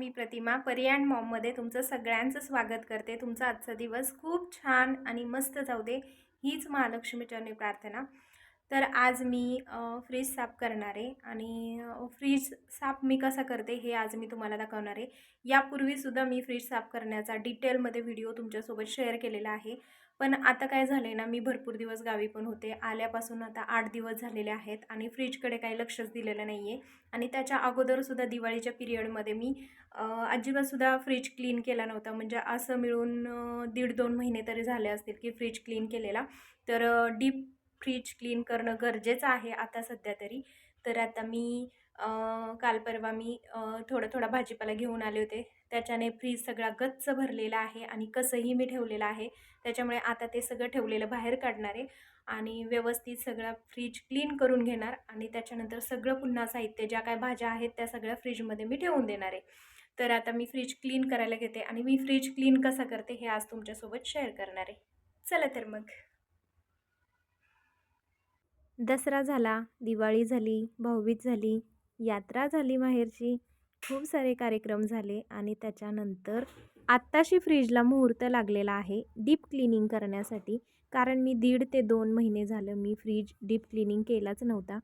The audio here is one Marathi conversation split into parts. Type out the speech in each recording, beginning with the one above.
मी प्रतिमा पर्याण मॉममध्ये तुमचं सगळ्यांचं स्वागत करते. तुमचा आजचा दिवस खूप छान आणि मस्त जाऊ दे हीच महालक्ष्मीचरणी प्रार्थना. तर आज मी फ्रीज साफ करणार आहे आणि फ्रीज साफ मी कसा करते हे आज मी तुम्हाला दाखवणार आहे. यापूर्वीसुद्धा मी फ्रीज साफ करण्याचा डिटेलमध्ये व्हिडिओ तुमच्यासोबत शेअर केलेला आहे. पण आता काय झालं आहे ना मी भरपूर दिवस गावी पण होते. आल्यापासून आता आठ दिवस झालेले आहेत आणि फ्रीजकडे काही लक्षच दिलेलं नाही आहे आणि त्याच्या अगोदरसुद्धा दिवाळीच्या पिरियडमध्ये मी अजिबातसुद्धा फ्रीज क्लीन केला नव्हता. म्हणजे असं मिळून दीड दोन महिने तरी झाले असतील की फ्रीज क्लीन केलेला. तर डीप फ्रीज क्लीन करणं गरजेचं आहे आता सध्या तरी. तर आता मी काल परवा मी थोडा थोडा भाजीपाला घेऊन आले होते. त्याच्याने फ्रीज सगळा गच्च भरलेला आहे आणि कसंही मी ठेवलेलं आहे. त्याच्यामुळे आता ते सगळं ठेवलेलं बाहेर काढणार आहे आणि व्यवस्थित सगळा फ्रीज क्लीन करून घेणार आणि त्याच्यानंतर सगळं पुन्हा साहित्य ज्या काय भाज्या आहेत त्या सगळ्या फ्रीजमध्ये मी ठेवून देणार आहे. तर आता मी फ्रीज क्लीन करायला घेते आणि मी फ्रीज क्लीन कसा करते हे आज तुमच्यासोबत शेअर करणार आहे. चला तर मग. दसरा झाला दिवाळी झाली भाऊबीज झाली यात्रा झाली माहेरची. खूप सारे कार्यक्रम झाले आणि त्याच्यानंतर आत्ताशी फ्रीजला मुहूर्त लागलेला आहे डीप क्लिनिंग करण्यासाठी. कारण मी दीड ते दोन महिने झालं मी फ्रीज डीप क्लिनिंग केलाच नव्हता.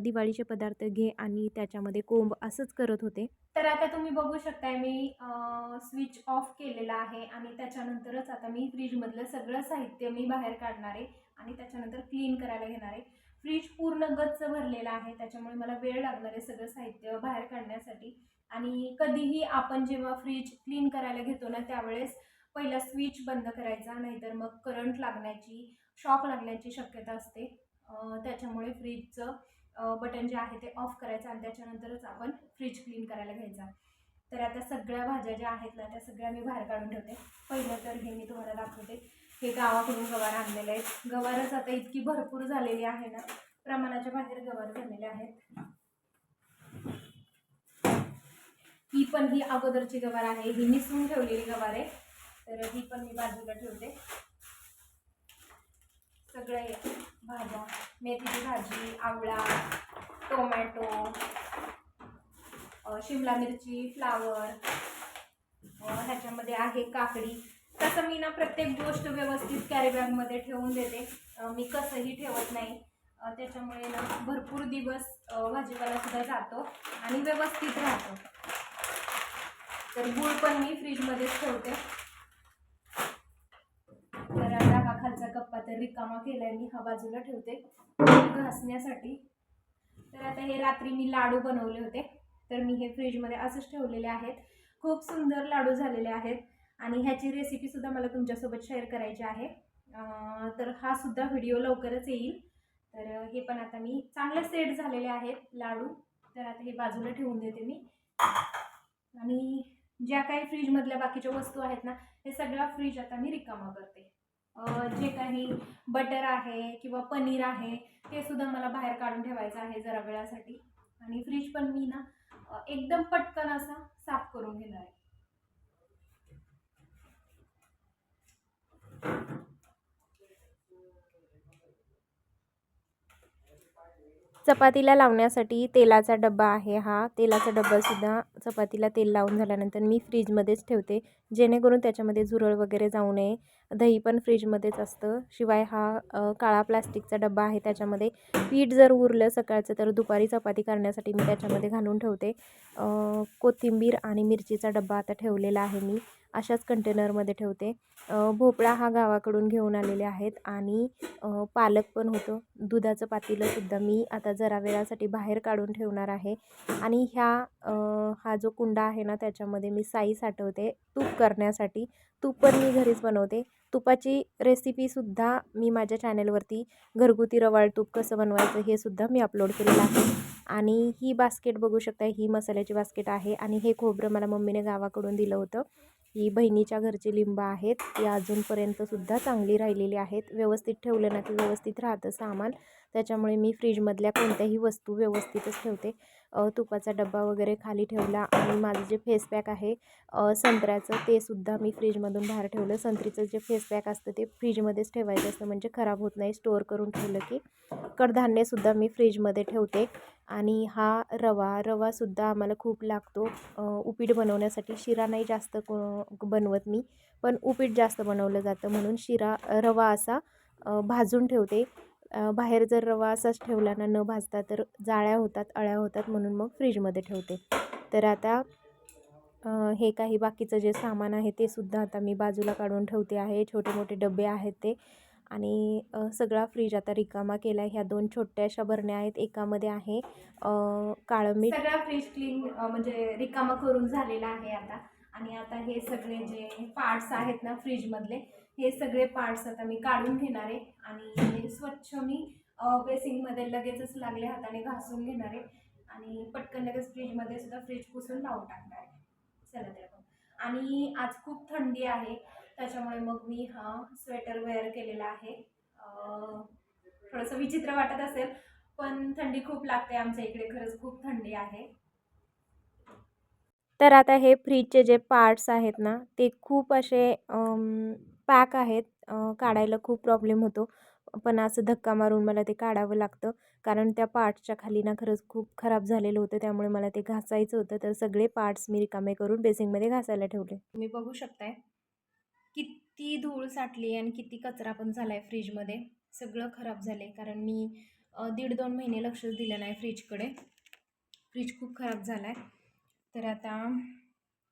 दिवाळीचे पदार्थ घे आणि त्याच्यामध्ये कोंब असंच करत होते. तर आता तुम्ही बघू शकताय मी स्विच ऑफ केलेला आहे आणि त्याच्यानंतरच आता मी फ्रीजमधलं सगळं साहित्य मी बाहेर काढणार आहे आणि त्याच्यानंतर क्लीन करायला घेणार आहे. फ्रीज पूर्ण गच्च भरलेला आहे. त्याच्यामुळे मला वेळ लागणार आहे सगळं साहित्य बाहेर काढण्यासाठी. आणि कधीही आपण जेव्हा फ्रीज क्लीन करायला घेतो ना त्यावेळेस पहिला स्विच बंद करायचा नाहीतर मग करंट लागण्याची शॉक लागण्याची शक्यता असते. त्याच्यामुळे फ्रीजचं बटन जे आहे ते ऑफ करायचं आणि त्याच्यानंतरच आपण फ्रीज क्लीन करायला घ्यायचा. तर आता सगळ्या भाज्या ज्या आहेत ना त्या सगळ्या मी बाहेर काढून ठेवते. पहिलं तर हे मी तुम्हाला दाखवते. हे गावाकडून गवार आणलेले आहेत. गवारच आता इतकी भरपूर झालेली आहे ना. प्रमाणाच्या बाहेर गवार झालेले आहेत. ही पण ही अगोदरची गवार आहे. ही मिसळून ठेवलेली गवार आहे. तर ही पण मी बाजूला ठेवते. सगळे भाज्या मेथीची भाजी आवळा टोमॅटो शिमला मिरची फ्लावर ह्याच्यामध्ये आहे काकडी. असं मी ना प्रत्येक गोष्ट व्यवस्थित कॅरीबॅगमध्ये ठेवून देते. मी कसंही ठेवत नाही. त्याच्यामुळे ना भरपूर दिवस भाजीपालासुद्धा भाजीपाला सुद्धा जातो आणि व्यवस्थित राहतो. तर गूळ पण मी फ्रीजमध्येच ठेवते. तर आता हा खालचा कप्पा तर रिकामा केलाय मी हा बाजूला ठेवते. घासण्यासाठी. तर आता हे रात्री मी लाडू बनवले होते. तर मी हे फ्रीजमध्ये असंच ठेवलेले आहेत. खूप सुंदर लाडू झालेले आहेत. आणि ह्याची रेसिपीसुद्धा मला तुमच्यासोबत शेअर करायची आहे. तर हा सुद्धा व्हिडिओ लवकरच येईल. तर हे पण आता मी चांगले सेट झालेले आहेत लाडू. तर आता हे बाजूला ठेवून देते मी. आणि ज्या काही फ्रीजमधल्या बाकीच्या वस्तू आहेत ना हे सगळा फ्रीज आता मी रिकामा करते. जे काही बटर आहे किंवा पनीर आहे ते सुद्धा मला बाहेर काढून ठेवायचं आहे जरा वेळासाठी. आणि फ्रीज पण मी ना एकदम पटकन असा साफ करून घेणार आहे. चपातीला लावण्यासाठी तेलाचा डब्बा आहे हा. तेलाचा डब्बासुद्धा चपातीला तेल लावून झाल्यानंतर मी फ्रीजमध्येच ठेवते. जेणेकरून त्याच्यामध्ये झुरळ वगैरे जाऊ नये. दही पण फ्रीजमध्येच असतं. शिवाय हा काळा प्लास्टिकचा डब्बा आहे त्याच्यामध्ये. पीठ जर उरलं सकाळचं तर दुपारी चपाती करण्यासाठी मी त्याच्यामध्ये घालून ठेवते. कोथिंबीर आणि मिरचीचा डब्बा आता ठेवलेला आहे मी. अशाच कंटेनरमध्ये ठेवते. भोपळा हा गावाकडून घेऊन आलेले आहेत आणि पालक पण होतं. दुधाचं पातेलंसुद्धा मी आता जरा वेळासाठी बाहेर काढून ठेवणार आहे. आणि ह्या हा जो कुंडा आहे ना त्याच्यामध्ये मी साई साठवते तूप करण्यासाठी. तूप पण मी घरीच बनवते. तुपाची रेसिपीसुद्धा मी माझ्या चॅनेलवरती घरगुती रवाळ तूप कसं बनवायचं हे सुद्धा मी अपलोड केलेलं आहे. आणि ही बास्केट बघू शकता ही मसाल्याची बास्केट आहे आणि हे खोबरं मला मम्मीने गावाकडून दिलं होतं. ही बहिणीच्या घरची लिंबं आहेत. ती अजूनपर्यंत सुद्धा चांगली राहिलेली आहेत. व्यवस्थित ठेवलं ना की व्यवस्थित राहतं सामान. त्याच्यामुळे मी फ्रीजमधल्या कोणत्याही वस्तू व्यवस्थितच ठेवते. तुपाचा डब्बा वगैरे खाली ठेवला आणि माझं जे फेस पॅक आहे संत्र्याचं ते सुद्धा मी फ्रीजमधून बाहेर ठेवलं. संत्रीचं जे फेस पॅक असतं ते फ्रीजमध्येच ठेवायचं असतं म्हणजे खराब होत नाही स्टोअर करून ठेवलं की. कडधान्यसुद्धा मी फ्रीजमध्ये ठेवते आणि हा रवा रवासुद्धा आम्हाला खूप लागतो. उपीट बनवण्यासाठी शिरा नाही जास्त को बनवत मी पण उपीट जास्त बनवलं जातं म्हणून शिरा रवा असा भाजून ठेवते. बाहेर जर रवा असाच ठेवला ना न भाजता तर जाळ्या होतात अळ्या होतात म्हणून मग फ्रीजमध्ये ठेवते. तर आता हे काही बाकीचं जे सामान आहे ते सुद्धा आता मी बाजूला काढून ठेवते आहे. छोटे मोठे डबे आहेत ते. आणि सगळा फ्रीज आता रिकामा केला ह्या दोन छोट्याशा बरण्या आहेत. एकामध्ये आहे काळं मीठ. सगळा फ्रीज क्लीन म्हणजे रिकामा करून झालेला आहे आता. आणि आता हे सगळे जे पार्ट्स आहेत ना फ्रीजमधले हे सगळे पार्ट्स आता मी काढून घेणार आहे. आणि स्वच्छ मी बेसिंगमध्ये लगेचच लागले हाताने घासून घेणार आहे. आणि पटकन लगेच फ्रीजमध्ये सुद्धा फ्रीज पुसून लावून टाकणार आहे. चला तर मग. आणि आज खूप थंडी आहे त्याच्यामुळे मग मी हा स्वेटर वेअर केलेला आहे. थोडंसं विचित्र वाटत असेल पण थंडी खूप लागते आमच्या इकडे खरंच खूप थंडी आहे. तर आता हे फ्रीजचे जे पार्ट्स आहेत ना ते खूप असे पॅक आहेत. काढायला खूप प्रॉब्लेम होतो. पण असं धक्का मारून मला ते काढावं लागतं. कारण त्या पार्ट्सच्या खाली ना खरंच खूप खराब झालेलं होतं. त्यामुळे मला ते घासायचं होतं. तर सगळे पार्ट्स मी रिकामे करून बेसिंगमध्ये घासायला ठेवले. तुम्ही बघू शकताय किती धूळ साठली आणि किती कचरा पण झाला आहे फ्रीजमध्ये. सगळं खराब झालं आहे कारण मी दीड दोन महिने लक्षच दिलं नाही फ्रीजकडे. फ्रीज खूप खराब झाला आहे तर आता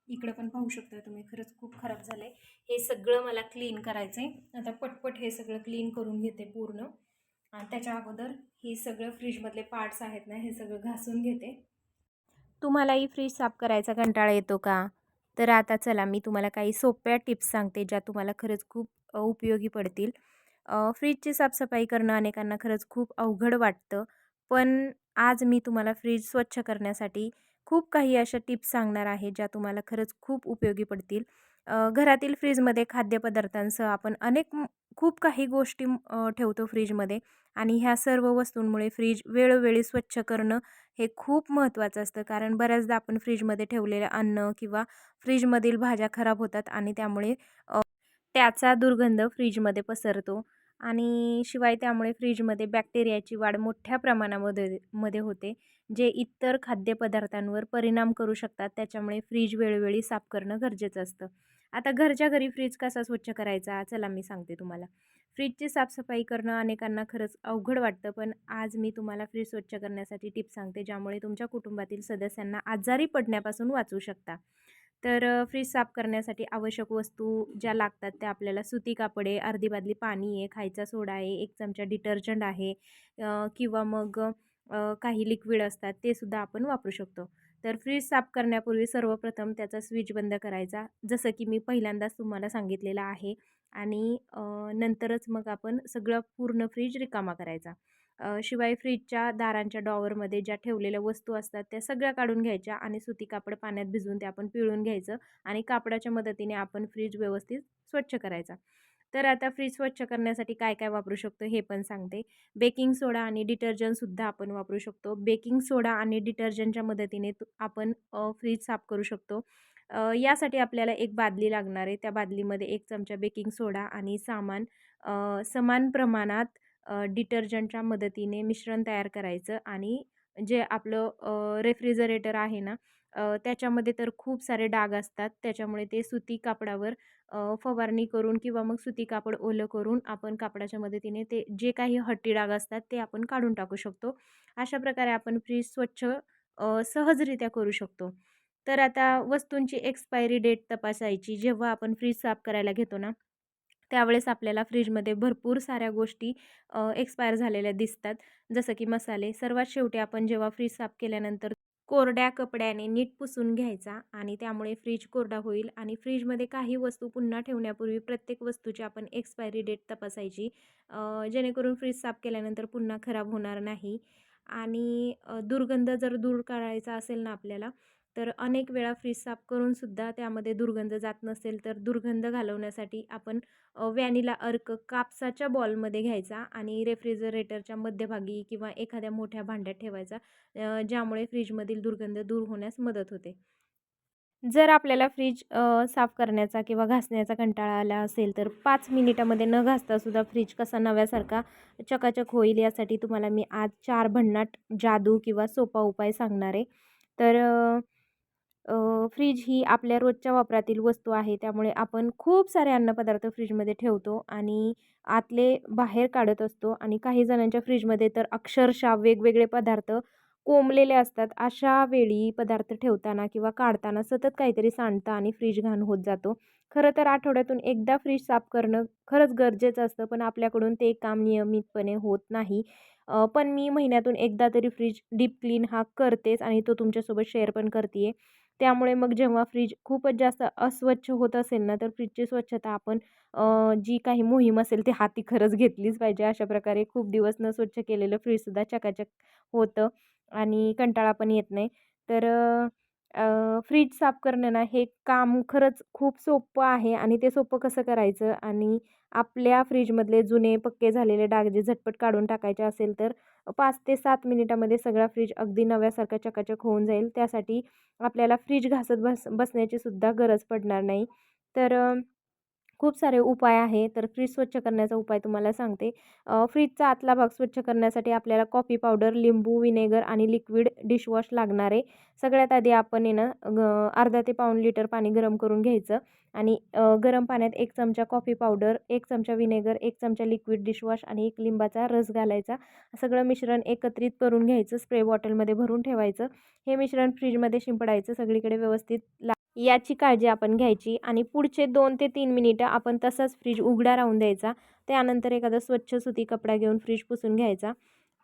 इकडं पण पाहू शकता तुम्ही खरंच खूप खराब झालं आहे हे सगळं मला क्लीन करायचं आहे आता पटपट हे सगळं क्लीन करून घेते पूर्ण. आणि त्याच्या अगोदर हे सगळं फ्रीजमधले पार्ट्स आहेत ना हे सगळं घासून घेते. तुम्हालाही फ्रीज साफ करायचा कंटाळा येतो का? तर आता चला मी तुम्हाला काही सोप्या टिप्स सांगते ज्या तुम्हाला खरंच खूप उपयोगी पडतील. फ्रीजची साफसफाई करणं अनेकांना खरंच खूप अवघड वाटतं. पण आज मी तुम्हाला फ्रीज स्वच्छ करण्यासाठी खूप काही अशा टिप्स सांगणार आहे ज्या तुम्हाला खरंच खूप उपयोगी पडतील. घरातील फ्रीजमध्ये खाद्यपदार्थांसह आपण अनेक खूप काही गोष्टी ठेवतो फ्रीजमध्ये आणि ह्या सर्व वस्तूंमुळे फ्रीज वेळोवेळी स्वच्छ करणं हे खूप महत्त्वाचं असतं. कारण बऱ्याचदा आपण फ्रीजमध्ये ठेवलेलं अन्न किंवा फ्रीजमधील भाज्या खराब होतात आणि त्यामुळे त्याचा दुर्गंध फ्रीजमध्ये पसरतो. आणि शिवाय त्यामुळे फ्रीजमध्ये बॅक्टेरियाची वाढ मोठ्या प्रमाणामध्ये मध्ये होते जे इतर खाद्यपदार्थांवर परिणाम करू शकतात. त्याच्यामुळे फ्रीज वेळोवेळी साफ करणं गरजेचं असतं. आता घरच्या घरी फ्रीज कसा स्वच्छ करायचा? चला मी सांगते तुम्हाला. फ्रीजची साफसफाई करणं अनेकांना खरंच अवघड वाटतं पण आज मी तुम्हाला फ्रीज स्वच्छ करण्यासाठी टिप्स सांगते ज्यामुळे तुमच्या कुटुंबातील सदस्यांना आजारी पडण्यापासून वाचू शकता. तर फ्रीज साफ करण्यासाठी आवश्यक वस्तू ज्या लागतात त्या आपल्याला सुती कापडे अर्धी बादली पाणी आहे खायचा सोडा आहे एक चमचा डिटर्जंट आहे किंवा मग काही लिक्विड असतात ते सुद्धा आपण वापरू शकतो. तर फ्रीज साफ करण्यापूर्वी सर्वप्रथम त्याचा स्विच बंद करायचा. जसं की मी पहिल्यांदाच तुम्हाला सांगितलेलं आहे. आणि नंतरच मग आपण सगळं पूर्ण फ्रीज रिकामा करायचा. शिवाय फ्रीजच्या दारांच्या डॉवरमध्ये ज्या ठेवलेल्या वस्तू असतात त्या सगळ्या काढून घ्यायच्या आणि सुती कापड पाण्यात भिजवून ते आपण पिळून घ्यायचं आणि कापडाच्या मदतीने आपण फ्रीज व्यवस्थित स्वच्छ करायचा. तर आता फ्रीज स्वच्छ करण्यासाठी काय काय वापरू शकतो हे पण सांगते. बेकिंग सोडा आणि डिटर्जंटसुद्धा आपण वापरू शकतो. बेकिंग सोडा आणि डिटर्जंटच्या मदतीने आपण फ्रीज साफ करू शकतो. यासाठी आपल्याला एक बादली लागणार आहे. त्या बादलीमध्ये एक चमचा बेकिंग सोडा आणि सामान समान प्रमाणात डिटर्जंटच्या मदतीने मिश्रण तयार करायचं आणि जे आपलं रेफ्रिजरेटर आहे ना त्याच्यामध्ये तर खूप सारे डाग असतात. त्याच्यामुळे ते सुती कापडावर फवारणी करून किंवा मग सुती कापड ओलं करून आपण कापडाच्या मदतीने ते जे काही हट्टी डाग असतात ते आपण काढून टाकू शकतो. अशा प्रकारे आपण फ्रीज स्वच्छ सहजरित्या करू शकतो. तर आता वस्तूंची एक्सपायरी डेट तपासायची. जेव्हा आपण फ्रीज साफ करायला घेतो ना त्यावेळेस आपल्याला फ्रीजमध्ये भरपूर साऱ्या गोष्टी एक्सपायर झालेल्या दिसतात. जसं की मसाले. सर्वात शेवटी आपण जेव्हा फ्रीज साफ केल्यानंतर कोरड्या कपड्याने नीट पुसून घ्यायचा आणि त्यामुळे फ्रीज कोरडा होईल आणि फ्रीजमध्ये काही वस्तू पुन्हा ठेवण्यापूर्वी प्रत्येक वस्तूची आपण एक्सपायरी डेट तपासायची जेणेकरून फ्रीज साफ केल्यानंतर पुन्हा खराब होणार नाही. आणि दुर्गंध जर दूर करायचा असेल ना आपल्याला तर अनेक वेळा फ्रीज साफ करूनसुद्धा त्यामध्ये दुर्गंध जात नसेल तर दुर्गंध घालवण्यासाठी आपण व्हॅनिला अर्क कापसाच्या बॉलमध्ये घ्यायचा आणि रेफ्रिजरेटरच्या मध्यभागी किंवा एखाद्या मोठ्या भांड्यात ठेवायचा ज्यामुळे फ्रीजमधील दुर्गंध दूर होण्यास मदत होते. जर आपल्याला फ्रीज साफ करण्याचा किंवा घासण्याचा कंटाळा आला असेल तर पाच मिनिटामध्ये न घासतासुद्धा फ्रीज कसा नव्यासारखा चकाचक होईल यासाठी तुम्हाला मी आज चार भन्नाट जादू किंवा सोपा उपाय सांगणार आहे. तर फ्रीज ही आपल्या रोजच्या वापरातील वस्तू आहे. त्यामुळे आपण खूप सारे अन्नपदार्थ फ्रीजमध्ये ठेवतो आणि आतले बाहेर काढत असतो आणि काही जणांच्या फ्रीजमध्ये तर अक्षरशः वेगवेगळे पदार्थ कोंबलेले असतात. अशा वेळी पदार्थ ठेवताना किंवा काढताना सतत काहीतरी सांडतं आणि फ्रीज घाण होत जातो. खरं तर आठवड्यातून एकदा फ्रीज साफ करणं खरंच गरजेचं असतं पण आपल्याकडून ते काम नियमितपणे होत नाही. पण मी महिन्यातून एकदा तरी फ्रीज डीप क्लीन हा करतेच आणि तो तुमच्यासोबत शेअर पण करते आहे त्यामुळे मग जेव्हा फ्रीज खूपच जास्त अस्वच्छ होत असेल ना तर फ्रीजची स्वच्छता आपण जी काही मोहीम असेल ती हाती खरंच घेतलीच पाहिजे. अशा प्रकारे खूप दिवस न स्वच्छ केलेलं फ्रीजसुद्धा चकाचक होतं आणि कंटाळा पण येत नाही. तर फ्रीज साफ करणं ना हे काम खरंच खूप सोपं आहे आणि ते सोपं कसं करायचं? आणि आपल्या फ्रीजमधले जुने पक्के झालेले डाग जे झटपट काढून टाकायचे असेल तर पाच ते सात मिनिटामध्ये सगळा फ्रीज अगदी नव्यासारखा चकाचक होऊन जाईल. त्यासाठी आपल्याला फ्रीज घासत बस बसण्याची सुद्धा गरज पडणार नाही. तर खूप सारे उपाय आहे. तर फ्रीज स्वच्छ करण्याचा उपाय तुम्हाला सांगते. फ्रीजचा आतला भाग स्वच्छ करण्यासाठी आपल्याला कॉफी पावडर लिंबू विनेगर आणि लिक्विड डिशवॉश लागणार आहे. सगळ्यात आधी आपण आहे ना ग अर्धा ते पाऊण लिटर पाणी गरम करून घ्यायचं आणि गरम पाण्यात एक चमचा कॉफी पावडर एक चमचा विनेगर एक चमचा लिक्विड डिशवॉश आणि एक लिंबाचा रस घालायचा. सगळं मिश्रण एकत्रित करून घ्यायचं स्प्रे बॉटलमध्ये भरून ठेवायचं. हे मिश्रण फ्रीजमध्ये शिंपडायचं सगळीकडे व्यवस्थित ला याची काळजी आपण घ्यायची आणि पुढचे दोन ते तीन मिनिटं आपण तसाच फ्रीज उघडा राहून द्यायचा. त्यानंतर एखादा स्वच्छ सुती कपडा घेऊन फ्रीज पुसून घ्यायचा.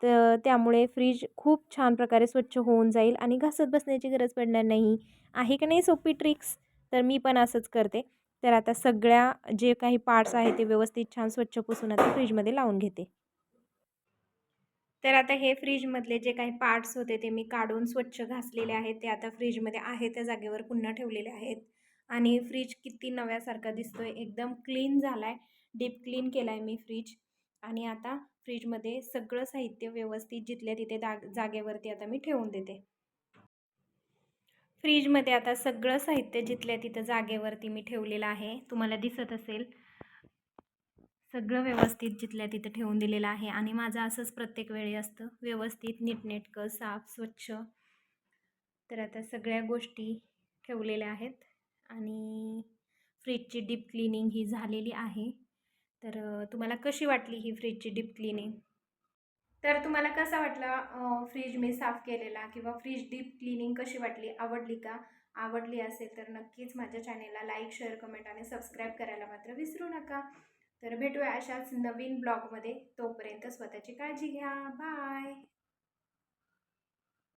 तर त्यामुळे फ्रीज खूप छान प्रकारे स्वच्छ होऊन जाईल आणि घासत बसण्याची गरज पडणार नाही. आहे का नाही सोपी ट्रिक्स तर मी पण असंच करते. तर आता सगळ्या जे काही पार्ट्स आहे ते व्यवस्थित छान स्वच्छ पुसून आता फ्रीजमध्ये लावून घेते. तर आता हे फ्रीजमधले जे काही पार्ट्स होते ते मी काढून स्वच्छ घासलेले आहेत. ते आता फ्रीजमध्ये आहे त्या जागेवर पुन्हा ठेवलेले आहेत. आणि फ्रीज किती नव्यासारखा दिसतोय. एकदम क्लीन झाला आहे डीप क्लीन केला आहे मी फ्रीज. आणि आता फ्रीजमध्ये सगळं साहित्य व्यवस्थित जिथल्या तिथे दाग जागेवरती आता मी ठेवून देते. फ्रीजमध्ये आता सगळं साहित्य जिथल्या तिथं जागेवरती मी ठेवलेलं आहे. तुम्हाला दिसत असेल. सगळं व्यवस्थित जिथल्या तिथं ठेवून दिलेलं आहे आणि माझं असंच प्रत्येक वेळी असतं. व्यवस्थित नीटनेटकं साफ स्वच्छ. तर आता सगळ्या गोष्टी ठेवलेल्या आहेत आणि फ्रीजची डीप क्लिनिंग ही झालेली आहे. तर तुम्हाला कशी वाटली ही फ्रीजची डीप क्लिनिंग? तर तुम्हाला कसा वाटला फ्रीज मी साफ केलेला किंवा फ्रीज डीप क्लिनिंग कशी वाटली? आवडली का? आवडली असेल तर नक्कीच माझ्या चॅनेलला लाईक शेअर कमेंट आणि सबस्क्राईब करायला मात्र विसरू नका. तर भेटूया अशाच नवीन ब्लॉगमध्ये. तोपर्यंत स्वतःची काळजी घ्या. बाय.